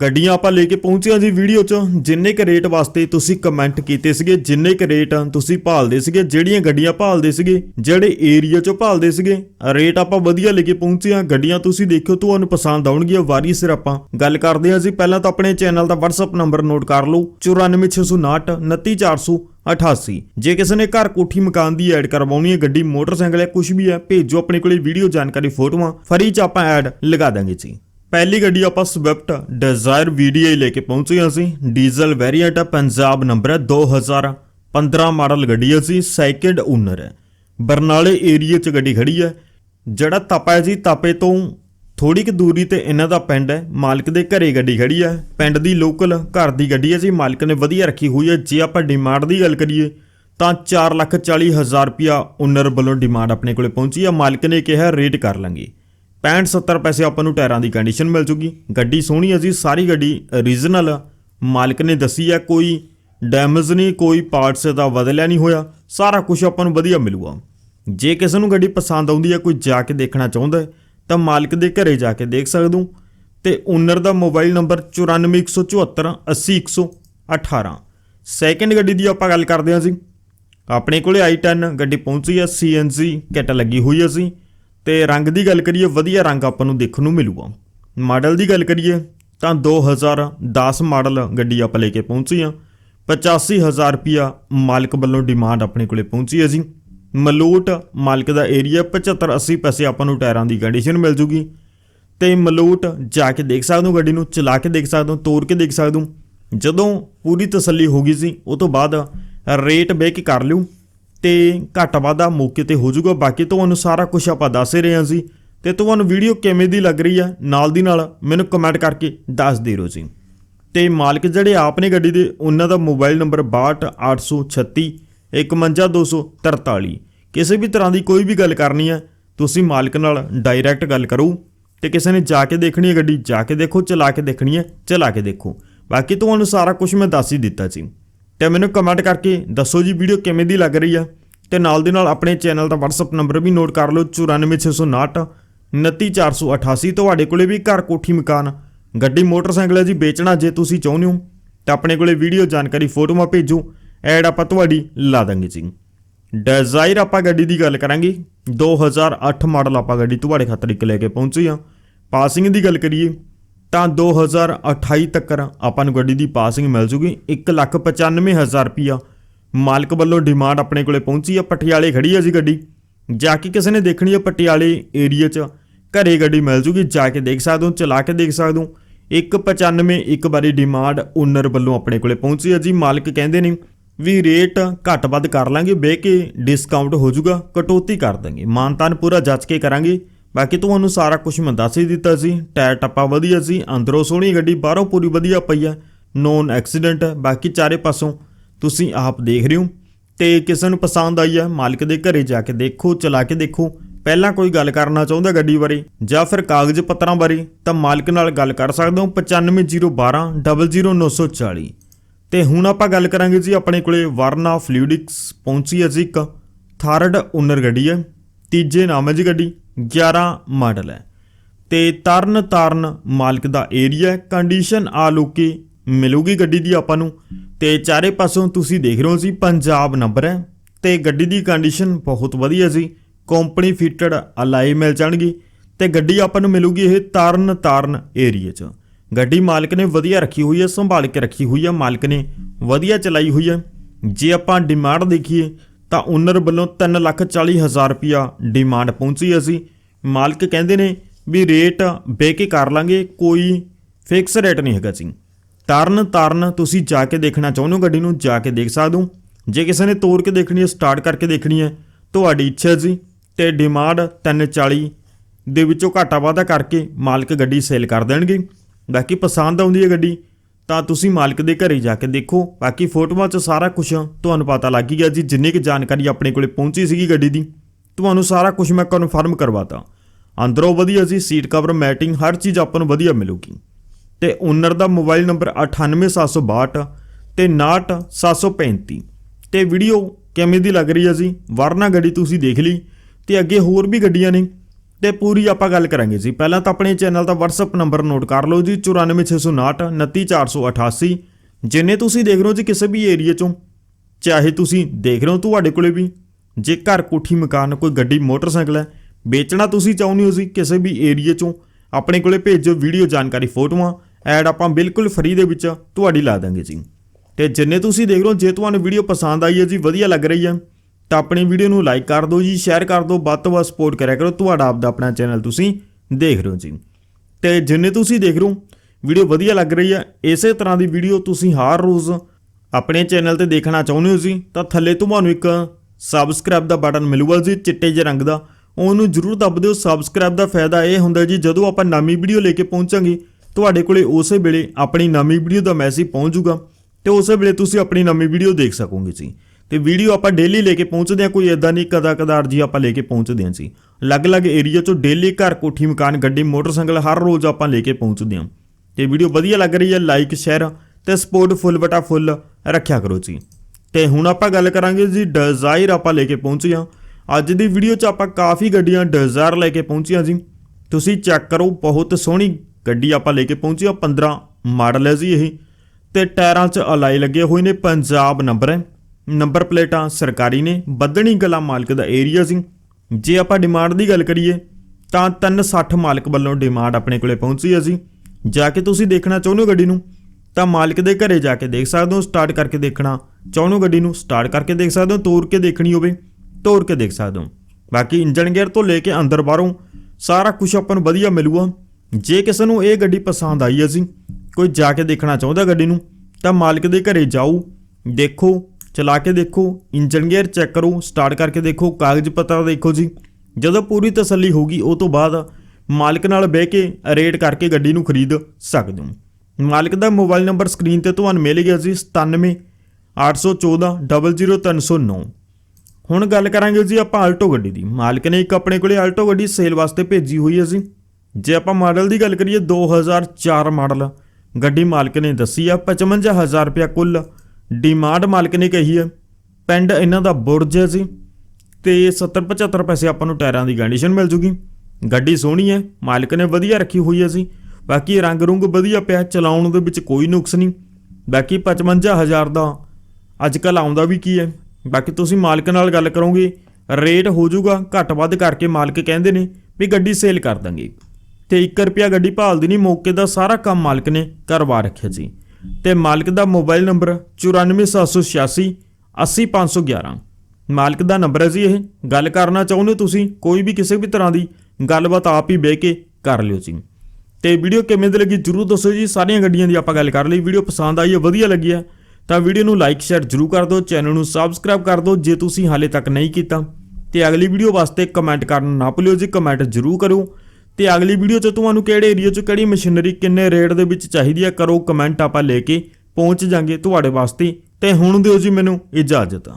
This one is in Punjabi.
ਗੱਡੀਆਂ ਆਪਾਂ ਲੈ ਕੇ ਪਹੁੰਚੇ ਜੀ ਵੀਡੀਓ 'ਚ। ਜਿੰਨੇ ਕ ਰੇਟ ਵਾਸਤੇ ਤੁਸੀਂ ਕਮੈਂਟ ਕੀਤੇ ਸੀਗੇ, ਜਿੰਨੇ ਕ ਰੇਟ ਤੁਸੀਂ ਭਾਲਦੇ ਸੀਗੇ, ਜਿਹੜੀਆਂ ਗੱਡੀਆਂ ਭਾਲਦੇ ਸੀਗੇ, ਜਿਹੜੇ ਏਰੀਆ 'ਚੋਂ ਭਾਲਦੇ ਸੀਗੇ ਰੇਟ ਆਪਾਂ ਵਧੀਆ ਲੈ ਕੇ ਪਹੁੰਚੇ ਹਾਂ। ਗੱਡੀਆਂ ਤੁਸੀਂ ਦੇਖਿਓ, ਤੁਹਾਨੂੰ ਪਸੰਦ ਆਉਣਗੀਆਂ, ਵਾਰੀ ਸਿਰ ਆਪਾਂ ਗੱਲ ਕਰਦੇ ਹਾਂ ਜੀ। ਪਹਿਲਾਂ ਤਾਂ ਆਪਣੇ ਚੈਨਲ ਦਾ WhatsApp ਨੰਬਰ ਨੋਟ ਕਰ ਲਓ 94659 29400 88 ਜੇ ਕਿਸੇ ਨੇ ਘਰ ਕੋਠੀ ਮਕਾਨ ਦੀ ਐਡ ਕਰਵਾਉਣੀ ਹੈ, ਗੱਡੀ ਮੋਟਰਸਾਈਕਲ ਹੈ ਕੁਝ ਵੀ ਹੈ, ਭੇਜੋ ਆਪਣੇ ਕੋਲੇ ਵੀਡੀਓ ਜਾਣਕਾਰੀ, ਫੋਟੋਆਂ, ਫਰੀ ਚ ਆਪਾਂ ਐਡ ਲਗਾ ਦਾਂਗੇ ਜੀ। ਪਹਿਲੀ ਗੱਡੀ ਆਪਾਂ ਸਵਿਫਟ ਡਿਜ਼ਾਇਰ VDI ਲੈ ਕੇ ਪਹੁੰਚੇ ਹਾਂ ਅਸੀਂ। ਡੀਜ਼ਲ ਵੇਰੀਐਂਟ ਹੈ ਪੰਜਾਬ ਨੰਬਰ ਹੈ 2015 ਮਾਡਲ ਗੱਡੀ ਹੈ ਸੀ ਸੈਕਿੰਡ ਓਨਰ ਹੈ। ਬਰਨਾਲੇ ਏਰੀਆ 'ਚ ਗੱਡੀ ਖੜੀ ਹੈ। ਜਿਹੜਾ ਤਾਪਾ ਹੈ ਜੀ, ਤਾਪੇ ਤੋਂ ਥੋੜੀ ਕਿ ਦੂਰੀ ਤੇ ਇਹਨਾਂ ਦਾ ਪਿੰਡ ਹੈ। ਮਾਲਕ ਦੇ ਘਰੇ ਗੱਡੀ ਖੜੀ ਹੈ। ਪਿੰਡ ਦੀ ਲੋਕਲ ਘਰ ਦੀ ਗੱਡੀ ਹੈ ਜੀ। ਮਾਲਕ ਨੇ ਵਧੀਆ ਰੱਖੀ ਹੋਈ ਹੈ। ਜੇ ਆਪਾਂ ਡਿਮਾਂਡ ਦੀ ਗੱਲ ਕਰੀਏ, ਤਾਂ 440000 ਰੁਪਿਆ ਓਨਰ ਵੱਲੋਂ ਡਿਮਾਂਡ ਆਪਣੇ ਕੋਲੇ ਪਹੁੰਚੀ ਹੈ। ਮਾਲਕ ਨੇ ਕਿਹਾ ਰੇਟ ਕਰ ਲਾਂਗੇ। 65 70 ਪੈਸੇ ਆਪਾਂ ਨੂੰ ਟਾਇਰਾਂ ਦੀ ਕੰਡੀਸ਼ਨ ਮਿਲ ਜੂਗੀ। ਗੱਡੀ ਸੋਹਣੀ ਹੈ ਜੀ, ਸਾਰੀ ਗੱਡੀ ਰੀਜਨਲ ਮਾਲਕ ਨੇ ਦੱਸੀ ਹੈ ਕੋਈ ਡੈਮੇਜ ਨਹੀਂ, ਕੋਈ ਪਾਰਟਸ ਦਾ ਬਦਲਿਆ ਨਹੀਂ ਹੋਇਆ। ਸਾਰਾ ਕੁਝ ਆਪਾਂ ਨੂੰ ਵਧੀਆ ਮਿਲੂਗਾ। ਜੇ ਕਿਸੇ ਨੂੰ ਗੱਡੀ ਪਸੰਦ ਆਉਂਦੀ ਹੈ ਕੋਈ ਜਾ ਕੇ ਦੇਖਣਾ ਚਾਹੁੰਦਾ ਹੈ, ਤਾਂ ਮਾਲਕ ਦੇ ਘਰੇ ਜਾ ਕੇ ਦੇਖ ਸਕਦੇ ਹੋ। ਤੇ ਓਨਰ ਦਾ ਮੋਬਾਈਲ ਨੰਬਰ 9417 80118 ਸੈਕਿੰਡ ਗੱਡੀ ਦੀ ਆਪਾਂ ਗੱਲ ਕਰਦੇ ਹਾਂ ਜੀ। ਆਪਣੇ ਕੋਲੇ i10 ਗੱਡੀ ਪਹੁੰਚੀ ਹੈ CNG ਕਿੱਟ ਲੱਗੀ ਹੋਈ ਹੈ ਸੀ ਤੇ ਰੰਗ ਦੀ ਗੱਲ ਕਰੀਏ, ਵਧੀਆ ਰੰਗ ਆਪਾਂ ਨੂੰ ਦੇਖਣ ਨੂੰ ਮਿਲੂਗਾ। ਮਾਡਲ ਦੀ ਗੱਲ ਕਰੀਏ, ਤਾਂ 2010 ਮਾਡਲ ਗੱਡੀ ਆਪਾਂ ਲੈ ਕੇ ਪਹੁੰਚੀ ਆ 85000 ਰੁਪਿਆ ਮਾਲਕ ਵੱਲੋਂ ਡਿਮਾਂਡ ਆਪਣੇ ਕੋਲੇ ਪਹੁੰਚੀ ਹੈ ਜੀ। ਮਲੋਟ ਮਾਲਕ ਦਾ ਏਰੀਆ 75 80 ਪੈਸੇ ਆਪਾਂ ਨੂੰ ਟਾਇਰਾਂ ਦੀ ਕੰਡੀਸ਼ਨ ਮਿਲ ਜੂਗੀ। ਤੇ ਮਲੋਟ ਜਾ ਕੇ ਦੇਖ ਸਕਦੇ ਹੋ ਗੱਡੀ ਨੂੰ, ਚਲਾ ਕੇ ਦੇਖ ਸਕਦੇ ਹੋ, ਤੋੜ ਕੇ ਦੇਖ ਸਕਦੇ ਹੋ। ਜਦੋਂ ਪੂਰੀ ਤਸੱਲੀ ਹੋ ਗਈ ਸੀ, ਉਹ ਤੋਂ ਬਾਅਦ ਰੇਟ ਬੇਕ ਕਰ ਲਿਓ। ਤੇ ਘੱਟ ਵਾਧਾ ਮੌਕੇ ਤੇ ਹੋ ਜਾਊਗਾ। ਬਾਕੀ ਤੁਹਾਨੂੰ ਸਾਰਾ ਕੁਝ ਆਪਾਂ ਦੱਸ ਹੀ ਰਹੇ ਹਾਂ ਜੀ। ਤੇ ਤੁਹਾਨੂੰ ਵੀਡੀਓ ਕਿਵੇਂ ਦੀ ਲੱਗ ਰਹੀ ਹੈ ਨਾਲ ਦੀ ਨਾਲ ਮੈਨੂੰ ਕਮੈਂਟ ਕਰਕੇ ਦੱਸ ਦੇ ਰਹੋ ਜੀ। ਤੇ ਮਾਲਕ ਜਿਹੜੇ ਆਪ ਨੇ ਗੱਡੀ ਦੇ, ਉਹਨਾਂ ਦਾ ਮੋਬਾਈਲ ਨੰਬਰ 62836 51243 ਕਿਸੇ ਵੀ ਤਰ੍ਹਾਂ ਦੀ ਕੋਈ ਵੀ ਗੱਲ ਕਰਨੀ ਹੈ ਤੁਸੀਂ ਮਾਲਕ ਨਾਲ ਡਾਇਰੈਕਟ ਗੱਲ ਕਰੋ। ਤੇ ਕਿਸੇ ਨੇ ਜਾ ਕੇ ਦੇਖਣੀ ਹੈ ਗੱਡੀ, ਜਾ ਕੇ ਦੇਖੋ, ਚਲਾ ਕੇ ਦੇਖਣੀ ਹੈ ਚਲਾ ਕੇ ਦੇਖੋ। ਬਾਕੀ ਤੁਹਾਨੂੰ ਸਾਰਾ ਕੁਝ ਮੈਂ ਦੱਸ ਹੀ ਦਿੱਤਾ ਜੀ। ਤੇ ਮੈਨੂੰ ਕਮੈਂਟ ਕਰਕੇ ਦੱਸੋ ਜੀ ਵੀਡੀਓ ਕਿਵੇਂ ਦੀ ਲੱਗ ਰਹੀ ਆ। ਤੇ ਨਾਲ ਦੀ ਨਾਲ ਆਪਣੇ ਚੈਨਲ ਦਾ WhatsApp ਨੰਬਰ ਵੀ ਨੋਟ ਕਰ ਲਓ 94659 29488 ਤੁਹਾਡੇ ਕੋਲੇ ਵੀ ਘਰ ਕੋਠੀ ਮਕਾਨ, ਗੱਡੀ, ਮੋਟਰਸਾਈਕਲ ਹੈ ਜੀ, ਵੇਚਣਾ ਜੇ ਤੁਸੀਂ ਚਾਹੁੰਦੇ ਹੋ, ਤਾਂ ਆਪਣੇ ਕੋਲੇ ਵੀਡੀਓ ਜਾਣਕਾਰੀ ਫੋਟੋਆਂ ਭੇਜੋ ਐਡ ਆਪਾਂ ਤੁਹਾਡੀ ਲਾ ਦਾਂਗੇ ਜੀ। ਡਿਜ਼ਾਇਰ ਆਪਾਂ ਗੱਡੀ ਦੀ ਗੱਲ ਕਰਾਂਗੇ 2008 ਮਾਡਲ ਆਪਾਂ ਗੱਡੀ ਤੁਹਾਡੇ ਖਾਤਰ ਇੱਕ ਲੈ ਕੇ ਪਹੁੰਚੇ ਆ ਪਾਸਿੰਗ ਦੀ ਗੱਲ ਕਰੀਏ ਤਾਂ 2028 ਤੱਕ ਆਪਾਂ ਨੂੰ ਗੱਡੀ ਦੀ ਪਾਸਿੰਗ ਮਿਲ ਜੂਗੀ। 195000 ਰੁਪਿਆ ਮਾਲਕ ਵੱਲੋਂ ਡਿਮਾਂਡ ਆਪਣੇ ਕੋਲੇ ਪਹੁੰਚੀ ਆ। ਪਟਿਆਲੇ ਖੜੀ ਆ ਜੀ ਗੱਡੀ। ਜਾ ਕੇ ਕਿਸੇ ਨੇ ਦੇਖਣੀ ਆ ਪਟਿਆਲੇ ਏਰੀਆ 'ਚ। ਘਰੇ ਗੱਡੀ ਮਿਲ ਜੂਗੀ। ਜਾ ਕੇ ਦੇਖ ਸਕਦੇ ਹੋ ਚਲਾ ਕੇ ਦੇਖ ਸਕਦੇ। ਹੋ 195 ਇੱਕ ਵਾਰੀ ਡਿਮਾਂਡ ਓਨਰ ਵੱਲੋਂ ਆਪਣੇ ਕੋਲੇ ਪਹੁੰਚੀ ਆ ਜੀ। ਮਾਲਕ ਕਹਿੰਦੇ ਨੇ ਵੀ ਰੇਟ ਘੱਟ ਵੱਧ ਕਰ ਲਾਂਗੇ, ਬਹਿ ਕੇ ਡਿਸਕਾਊਂਟ ਹੋ ਜਾਊਗਾ ਕਟੌਤੀ ਕਰ ਦਾਂਗੇ। ਮਾਨਤਾਨ ਪੂਰਾ ਜੱਜ ਕੇ ਕਰਾਂਗੇ। ਬਾਕੀ ਤੁਹਾਨੂੰ ਸਾਰਾ ਕੁਝ ਮੈਂ ਦੱਸ ਹੀ ਦਿੱਤਾ ਸੀ। ਟਾਇਰ ਟੱਪਾ ਵਧੀਆ ਸੀ, ਅੰਦਰੋਂ ਸੋਹਣੀ ਗੱਡੀ, ਬਾਹਰੋਂ ਪੂਰੀ ਵਧੀਆ ਪਈ ਹੈ ਨੋਨ ਐਕਸੀਡੈਂਟ ਹੈ ਬਾਕੀ ਚਾਰੇ ਪਾਸੋਂ ਤੁਸੀਂ ਆਪ ਦੇਖ ਰਹੇ ਹੋ। ਤੇ ਕਿਸੇ ਨੂੰ ਪਸੰਦ ਆਈ ਹੈ ਮਾਲਕ ਦੇ ਘਰੇ ਜਾ ਕੇ ਦੇਖੋ, ਚਲਾ ਕੇ ਦੇਖੋ। ਪਹਿਲਾਂ ਕੋਈ ਗੱਲ ਕਰਨਾ ਚਾਹੁੰਦਾ ਗੱਡੀ ਬਾਰੇ ਜਾਂ ਫਿਰ ਕਾਗਜ਼ ਪੱਤਰਾਂ ਬਾਰੇ, ਤਾਂ ਮਾਲਕ ਨਾਲ ਗੱਲ ਕਰ ਸਕਦੇ ਹੋ। 9501200940 ਤੇ ਹੁਣ ਆਪਾਂ ਗੱਲ ਕਰਾਂਗੇ ਜੀ ਆਪਣੇ ਕੋਲੇ ਵਰਨਾ ਫਲੂਇਡਿਕਸ, ਪਹੁੰਚੀ ਹੈ ਜੀ ਇੱਕ ਥਰਡ ਓਨਰ ਗੱਡੀ ਹੈ ਤੀਜੇ ਨਾਮ ਹੈ ਜੀ ਗੱਡੀ। 11 ਮਾਡਲ ਹੈ। ਤੇ ਤਰਨ ਤਾਰਨ ਮਾਲਕ ਦਾ ਏਰੀਆ ਹੈ। ਕੰਡੀਸ਼ਨ ਆ ਲੋਕੇ ਮਿਲੂਗੀ ਗੱਡੀ ਦੀ ਆਪਾਂ ਨੂੰ। ਤੇ ਚਾਰੇ ਪਾਸੋਂ ਤੁਸੀਂ ਦੇਖ ਰਹੇ ਹੋ ਸੀ ਪੰਜਾਬ ਨੰਬਰ ਹੈ। ਤੇ ਗੱਡੀ ਦੀ ਕੰਡੀਸ਼ਨ ਬਹੁਤ ਵਧੀਆ ਸੀ ਕੰਪਨੀ ਫਿਟਡ ਅਲਾਈ ਮਿਲ ਜਾਣਗੀ। ਤੇ ਗੱਡੀ ਆਪਾਂ ਨੂੰ ਮਿਲੂਗੀ ਇਹ ਤਰਨ ਤਾਰਨ ਏਰੀਆ 'ਚ। ਗੱਡੀ ਮਾਲਕ ਨੇ ਵਧੀਆ ਰੱਖੀ ਹੋਈ ਹੈ, ਸੰਭਾਲ ਕੇ ਰੱਖੀ ਹੋਈ ਹੈ। ਮਾਲਕ ਨੇ ਵਧੀਆ ਚਲਾਈ ਹੋਈ ਹੈ। ਜੇ ਆਪਾਂ ਡਿਮਾਂਡ ਦੇਖੀਏ ਤਾਂ ਓਨਰ ਵੱਲੋਂ 340000 ਰੁਪਿਆ ਡਿਮਾਂਡ ਪਹੁੰਚੀ ਅਸੀਂ ਮਾਲਕ ਕਹਿੰਦੇ ਨੇ ਵੀ ਰੇਟ ਬੇ ਕੇ ਕਰ ਲਾਂਗੇ, ਕੋਈ ਫਿਕਸ ਰੇਟ ਨਹੀਂ ਹੈਗਾ ਜੀ। ਤਰਨ ਤਾਰਨ ਤੁਸੀਂ ਜਾ ਕੇ ਦੇਖਣਾ ਚਾਹੁੰਦੇ ਹੋ, ਗੱਡੀ ਨੂੰ ਜਾ ਕੇ ਦੇਖ ਸਕਦੇ ਹੋ। ਜੇ ਕਿਸੇ ਨੇ ਤੋੜ ਕੇ ਦੇਖਣੀ ਹੈ ਸਟਾਰਟ ਕਰਕੇ ਦੇਖਣੀ ਹੈ, ਤੁਹਾਡੀ ਇੱਛਾ ਜੀ ਤੇ ਡਿਮਾਂਡ 340 ਦੇ ਵਿੱਚੋਂ ਘਾਟਾ ਵਾਧਾ ਕਰਕੇ ਮਾਲਕ ਗੱਡੀ ਸੇਲ ਕਰ ਦੇਣਗੇ। ਬਾਕੀ ਪਸੰਦ ਆਉਂਦੀ ਹੈ ਗੱਡੀ ਤਾਂ ਤੁਸੀਂ ਮਾਲਕ ਦੇ ਘਰੇ ਜਾ ਕੇ ਦੇਖੋ। ਬਾਕੀ ਫੋਟੋਆਂ 'ਚ ਸਾਰਾ ਕੁਝ ਤੁਹਾਨੂੰ ਪਤਾ ਲੱਗ ਹੀ ਗਿਆ ਜੀ, ਜਿੰਨੀ ਕੁ ਜਾਣਕਾਰੀ ਆਪਣੇ ਕੋਲੇ ਪਹੁੰਚੀ ਸੀਗੀ ਗੱਡੀ ਦੀ, ਤੁਹਾਨੂੰ ਸਾਰਾ ਕੁਝ ਮੈਂ ਕਨਫਰਮ ਕਰਵਾਤਾ। ਅੰਦਰੋਂ ਵਧੀਆ ਜੀ ਸੀਟ ਕਵਰ ਮੈਟਿੰਗ ਹਰ ਚੀਜ਼ ਆਪਾਂ ਨੂੰ ਵਧੀਆ ਮਿਲੂਗੀ। ਤੇ ਓਨਰ ਦਾ ਮੋਬਾਈਲ ਨੰਬਰ 98762 ਤੇ 69735 ਤੇ ਵੀਡੀਓ ਕਿਵੇਂ ਦੀ ਲੱਗ ਰਹੀ ਹੈ ਜੀ? ਵਰਨਾ ਗੱਡੀ ਤੁਸੀਂ ਦੇਖ ਲਈ ਤੇ ਅੱਗੇ ਹੋਰ ਵੀ ਗੱਡੀਆਂ ਨੇ। ਤੇ ਪੂਰੀ ਆਪਾਂ ਗੱਲ ਕਰਾਂਗੇ ਜੀ। ਪਹਿਲਾਂ ਤਾਂ ਆਪਣੇ ਚੈਨਲ ਦਾ WhatsApp ਨੰਬਰ ਨੋਟ ਕਰ ਲਓ ਜੀ 94659 29488 ਜਿੰਨੇ ਤੁਸੀਂ ਦੇਖ ਰਹੇ ਹੋ ਜੀ ਕਿਸੇ ਵੀ ਏਰੀਆ ਚੋਂ, ਚਾਹੇ ਤੁਸੀਂ ਦੇਖ ਰਹੇ ਹੋ ਤੁਹਾਡੇ ਕੋਲੇ ਵੀ, ਜੇ ਘਰ ਕੋਠੀ, ਮਕਾਨ, ਕੋਈ ਗੱਡੀ, ਮੋਟਰਸਾਈਕਲ ਹੈ, ਵੇਚਣਾ ਤੁਸੀਂ ਚਾਹੁੰਦੇ ਹੋ ਜੀ ਕਿਸੇ ਵੀ ਏਰੀਆ ਚੋਂ, ਆਪਣੇ ਕੋਲੇ ਭੇਜੋ ਵੀਡੀਓ ਜਾਣਕਾਰੀ ਫੋਟੋਆਂ, ਐਡ ਆਪਾਂ ਬਿਲਕੁਲ ਫ੍ਰੀ ਦੇ ਵਿੱਚ ਤੁਹਾਡੀ ਲਾ ਦਾਂਗੇ ਜੀ। ਤੇ ਜਿੰਨੇ ਤੁਸੀਂ ਦੇਖ ਰਹੇ ਹੋ, ਜੇ ਤੁਹਾਨੂੰ ਵੀਡੀਓ ਪਸੰਦ ਆਈ ਹੈ ਜੀ, ਵਧੀਆ ਲੱਗ ਰਹੀ ਹੈ ਤਾਂ ਆਪਣੀ ਵੀਡੀਓ ਨੂੰ ਲਾਈਕ ਕਰ ਦਿਓ ਜੀ ਸ਼ੇਅਰ ਕਰ ਦਿਓ, ਵੱਧ ਤੋਂ ਵੱਧ ਸਪੋਰਟ ਕਰਿਆ ਕਰੋ ਤੁਹਾਡਾ ਆਪਦਾ ਆਪਣਾ ਚੈਨਲ ਤੁਸੀਂ ਦੇਖ ਰਹੇ ਹੋ ਜੀ। ਤੇ ਜਿੰਨੇ ਤੁਸੀਂ ਦੇਖ ਰਹੇ ਹੋ, ਵੀਡੀਓ ਵਧੀਆ ਲੱਗ ਰਹੀ ਹੈ ਇਸੇ ਤਰ੍ਹਾਂ ਦੀ ਵੀਡੀਓ ਤੁਸੀਂ ਹਰ ਰੋਜ਼ ਆਪਣੇ ਚੈਨਲ ਤੇ ਦੇਖਣਾ ਚਾਹੁੰਦੇ ਹੋ ਜੀ, ਤਾਂ ਥੱਲੇ ਤੁਹਾਨੂੰ ਇੱਕ ਸਬਸਕ੍ਰਾਈਬ ਦਾ ਬਟਨ ਮਿਲੂਗਾ ਜੀ, ਚਿੱਟੇ ਜਿਹੇ ਰੰਗ ਦਾ। ਉਹਨੂੰ ਜਰੂਰ ਦੱਬ ਦਿਓ ਸਬਸਕ੍ਰਾਈਬ ਦਾ ਫਾਇਦਾ ਇਹ ਹੁੰਦਾ ਜੀ, ਜਦੋਂ ਆਪਾਂ ਨਵੀਂ ਵੀਡੀਓ ਲੈ ਕੇ ਪਹੁੰਚਾਂਗੇ, ਤੁਹਾਡੇ ਕੋਲੇ ਉਸੇ ਵੇਲੇ ਆਪਣੀ ਨਵੀਂ ਵੀਡੀਓ ਦਾ ਮੈਸੇਜ ਪਹੁੰਚ ਜਾਊਗਾ, ਤੇ ਉਸੇ ਵੇਲੇ ਤੁਸੀਂ ਆਪਣੀ ਨਵੀਂ ਵੀਡੀਓ ਦੇਖ ਸਕੋਗੇ ਜੀ। ਤੇ ਵੀਡੀਓ ਆਪਾਂ ਡੇਲੀ ਲੈ ਕੇ ਪਹੁੰਚਦੇ ਆ ਕੋਈ ਇਦਾਂ ਨਹੀਂ ਕਦਾ ਕਦਾਰ ਜੀ ਆਪਾਂ ਲੈ ਕੇ ਪਹੁੰਚਦੇ ਹਾਂ ਜੀ। ਅਲੱਗ-ਅਲੱਗ ਏਰੀਆ ਚੋਂ ਡੇਲੀ ਘਰ, ਕੋਠੀ, ਮਕਾਨ, ਗੱਡੀ, ਮੋਟਰਸਾਈਕਲ ਹਰ ਰੋਜ਼ ਆਪਾਂ ਲੈ ਕੇ ਪਹੁੰਚਦੇ ਹਾਂ। ਤੇ ਵੀਡੀਓ ਵਧੀਆ ਲੱਗ ਰਹੀ ਹੈ ਲਾਈਕ ਸ਼ੇਅਰ ਤੇ ਸਪੋਰਟ ਫੁੱਲ ਬਟਾ ਫੁੱਲ ਰੱਖਿਆ ਕਰੋ ਜੀ। ਤੇ ਹੁਣ ਆਪਾਂ ਗੱਲ ਕਰਾਂਗੇ ਜੀ ਡਿਜ਼ਾਇਰ ਆਪਾਂ ਲੈ ਕੇ ਪਹੁੰਚੇ ਹਾਂ। ਅੱਜ ਦੀ ਵੀਡੀਓ 'ਚ ਆਪਾਂ ਕਾਫੀ ਗੱਡੀਆਂ ਡਿਜ਼ਾਇਰ ਲੈ ਕੇ ਪਹੁੰਚੀਆਂ ਜੀ। ਤੁਸੀਂ ਚੈੱਕ ਕਰੋ, ਬਹੁਤ ਸੋਹਣੀ ਗੱਡੀ ਆਪਾਂ ਲੈ ਕੇ ਪਹੁੰਚੇ ਹਾਂ 15 ਮਾਡਲ ਹੈ ਜੀ ਇਹ। ਤੇ ਟਾਇਰਾਂ 'ਚ ਅਲਾਈ ਲੱਗੇ ਹੋਏ ਨੇ, ਪੰਜਾਬ ਨੰਬਰ ਹੈ। ਨੰਬਰ ਪਲੇਟਾਂ ਸਰਕਾਰੀ ਨੇ ਬੱਦਣੀ ਕਲਾ ਮਾਲਕ ਦਾ ਏਰੀਆ ਸੀ। ਜੇ ਆਪਾਂ ਡਿਮਾਂਡ ਦੀ ਗੱਲ ਕਰੀਏ, ਤਾਂ 360 ਮਾਲਕ ਵੱਲੋਂ ਡਿਮਾਂਡ ਆਪਣੇ ਕੋਲੇ ਪਹੁੰਚੀ ਅਸੀਂ ਜਾ। ਕੇ ਤੁਸੀਂ ਦੇਖਣਾ ਚਾਹੁੰਦੇ ਹੋ ਗੱਡੀ ਨੂੰ, ਤਾਂ ਮਾਲਕ ਦੇ ਘਰੇ ਜਾ ਕੇ ਦੇਖ ਸਕਦੇ ਹੋ ਸਟਾਰਟ ਕਰਕੇ ਦੇਖਣਾ। ਚਾਹੁੰਦੇ ਹੋ ਗੱਡੀ ਨੂੰ ਸਟਾਰਟ ਕਰਕੇ ਦੇਖ ਸਕਦੇ ਹੋ ਤੋੜ ਕੇ ਦੇਖਣੀ ਹੋਵੇ ਤੋੜ ਕੇ ਦੇਖ ਸਕਦੇ ਹੋ। ਬਾਕੀ ਇੰਜਨ ਗੇਅਰ ਤੋਂ ਲੈ ਕੇ ਅੰਦਰ ਬਾਹਰੋਂ ਸਾਰਾ ਕੁਝ ਆਪਾਂ ਨੂੰ ਵਧੀਆ ਮਿਲੂਗਾ। ਜੇ ਕਿਸੇ ਨੂੰ ਇਹ ਗੱਡੀ ਪਸੰਦ ਆਈ ਹੈ ਜੀ, ਕੋਈ ਜਾ ਕੇ ਦੇਖਣਾ ਚਾਹੁੰਦਾ ਗੱਡੀ ਨੂੰ, ਤਾਂ ਮਾਲਕ ਦੇ ਘਰੇ ਜਾਓ, ਦੇਖੋ ਚਲਾ ਕੇ ਦੇਖੋ ਇੰਜਨ ਗੇਅਰ ਚੈੱਕ ਕਰੋ ਸਟਾਰਟ ਕਰਕੇ ਦੇਖੋ, ਕਾਗਜ਼ ਪੱਤਰ ਦੇਖੋ ਜੀ। ਜਦੋਂ ਪੂਰੀ ਤਸੱਲੀ ਹੋਗੀ ਉਹ ਤੋਂ ਬਾਅਦ ਮਾਲਕ ਨਾਲ ਬਹਿ ਕੇ ਰੇਟ ਕਰਕੇ ਗੱਡੀ ਨੂੰ ਖਰੀਦ ਸਕਦੇ ਹੋ। ਮਾਲਕ ਦਾ ਮੋਬਾਈਲ ਨੰਬਰ ਸਕਰੀਨ ਤੇ ਤੁਹਾਨੂੰ ਮਿਲ ਗਿਆ ਜੀ 97 814 00309 ਹੁਣ ਗੱਲ ਕਰਾਂਗੇ ਜੀ ਆਪਾਂ ਆਲਟੋ ਗੱਡੀ ਦੀ। ਮਾਲਕ ਨੇ ਇੱਕ ਆਪਣੇ ਕੋਲੇ ਆਲਟੋ ਗੱਡੀ ਸੇਲ ਵਾਸਤੇ ਭੇਜੀ ਹੋਈ ਹੈ ਜੀ। ਜੇ ਆਪਾਂ ਮਾਡਲ ਦੀ ਗੱਲ ਕਰੀਏ 2004 ਮਾਡਲ ਗੱਡੀ ਮਾਲਕ ਨੇ ਦੱਸੀ ਆ 55000 ਰੁਪਇਆ ਕੁੱਲ ਡਿਮਾਂਡ ਮਾਲਕ ਨੇ ਕਹੀ ਹੈ, ਪਿੰਡ ਇਹਨਾਂ ਦਾ ਬੁਰਜ ਹੈ ਜੀ, ਤੇ 70 75 ਪੈਸੇ ਆਪਾਂ ਨੂੰ ਟਾਇਰਾਂ ਦੀ ਕੰਡੀਸ਼ਨ ਮਿਲ ਜੂਗੀ। ਗੱਡੀ ਸੋਹਣੀ ਹੈ, ਮਾਲਕ ਨੇ ਵਧੀਆ ਰੱਖੀ ਹੋਈ ਹੈ ਜੀ। ਬਾਕੀ ਰੰਗ ਰੁੰਗ ਵਧੀਆ ਪਿਆ, ਚਲਾਉਣ ਦੇ ਵਿੱਚ ਕੋਈ ਨੁਕਸ ਨਹੀਂ। ਬਾਕੀ 55000 ਦਾ ਅੱਜ ਕੱਲ ਆਉਂਦਾ ਵੀ ਕੀ ਹੈ। ਬਾਕੀ ਤੁਸੀਂ ਮਾਲਕ ਨਾਲ ਗੱਲ ਕਰੋਗੇ, ਰੇਟ ਹੋ ਜਾਊਗਾ, ਘੱਟ ਵੱਧ ਕਰਕੇ ਮਾਲਕ ਕਹਿੰਦੇ ਨੇ ਵੀ ਗੱਡੀ ਸੇਲ ਕਰ ਦਾਂਗੇ। ਤੇ 1 ਰੁਪਿਆ ਗੱਡੀ ਭਾਲਦੀ ਨਹੀਂ, ਮੌਕੇ ਦਾ ਸਾਰਾ ਕੰਮ ਮਾਲਕ ਨੇ ਕਰਵਾ ਰੱਖਿਆ ਜੀ। ਤੇ ਮਾਲਕ ਦਾ ਮੋਬਾਈਲ ਨੰਬਰ 94786 80511 ਮਾਲਕ ਦਾ ਨੰਬਰ ਹੈ ਜੀ ਇਹ। ਗੱਲ ਕਰਨਾ ਚਾਹੁੰਦੇ ਹੋ ਤੁਸੀਂ, ਕੋਈ ਵੀ ਕਿਸੇ ਵੀ ਤਰ੍ਹਾਂ ਦੀ ਗੱਲਬਾਤ ਆਪ ਹੀ ਬਹਿ ਕੇ ਕਰ ਲਿਓ ਜੀ। ਤੇ ਵੀਡੀਓ ਕਿਵੇਂ ਦੀ ਲੱਗੀ ਜਰੂਰ ਦੱਸੋ ਜੀ, ਸਾਰੀਆਂ ਗੱਡੀਆਂ ਦੀ ਆਪਾਂ ਗੱਲ ਕਰ ਲਈ। ਵੀਡੀਓ ਪਸੰਦ ਆਈ ਹੈ, ਵਧੀਆ ਲੱਗੀ ਹੈ, ਤਾਂ ਵੀਡੀਓ ਨੂੰ ਲਾਈਕ, ਸ਼ੇਅਰ ਜਰੂਰ ਕਰ ਦਿਓ, ਚੈਨਲ ਨੂੰ ਸਬਸਕ੍ਰਾਈਬ ਕਰ ਦਿਓ ਜੇ ਤੁਸੀਂ ਹਾਲੇ ਤੱਕ ਨਹੀਂ ਕੀਤਾ। ਤੇ ਅਗਲੀ ਵੀਡੀਓ ਵਾਸਤੇ ਕਮੈਂਟ ਕਰਨਾ ਨਾ ਭੁੱਲਿਓ ਜੀ, ਕਮੈਂਟ ਜਰੂਰ ਕਰੋ ਤੇ ਅਗਲੀ ਵੀਡੀਓ 'ਚ ਤੁਹਾਨੂੰ ਕਿਹੜੇ ਏਰੀਆ 'ਚ ਕਿਹੜੀ ਮਸ਼ੀਨਰੀ ਕਿੰਨੇ ਰੇਟ ਦੇ ਵਿੱਚ ਚਾਹੀਦੀ ਹੈ ਕਰੋ ਕਮੈਂਟ ਆਪਾਂ ਲੈ ਕੇ ਪਹੁੰਚ ਜਾਾਂਗੇ ਤੁਹਾਡੇ ਵਾਸਤੇ। ਤੇ ਹੁਣ ਦਿਓ ਜੀ ਮੈਨੂੰ ਇਜਾਜ਼ਤ।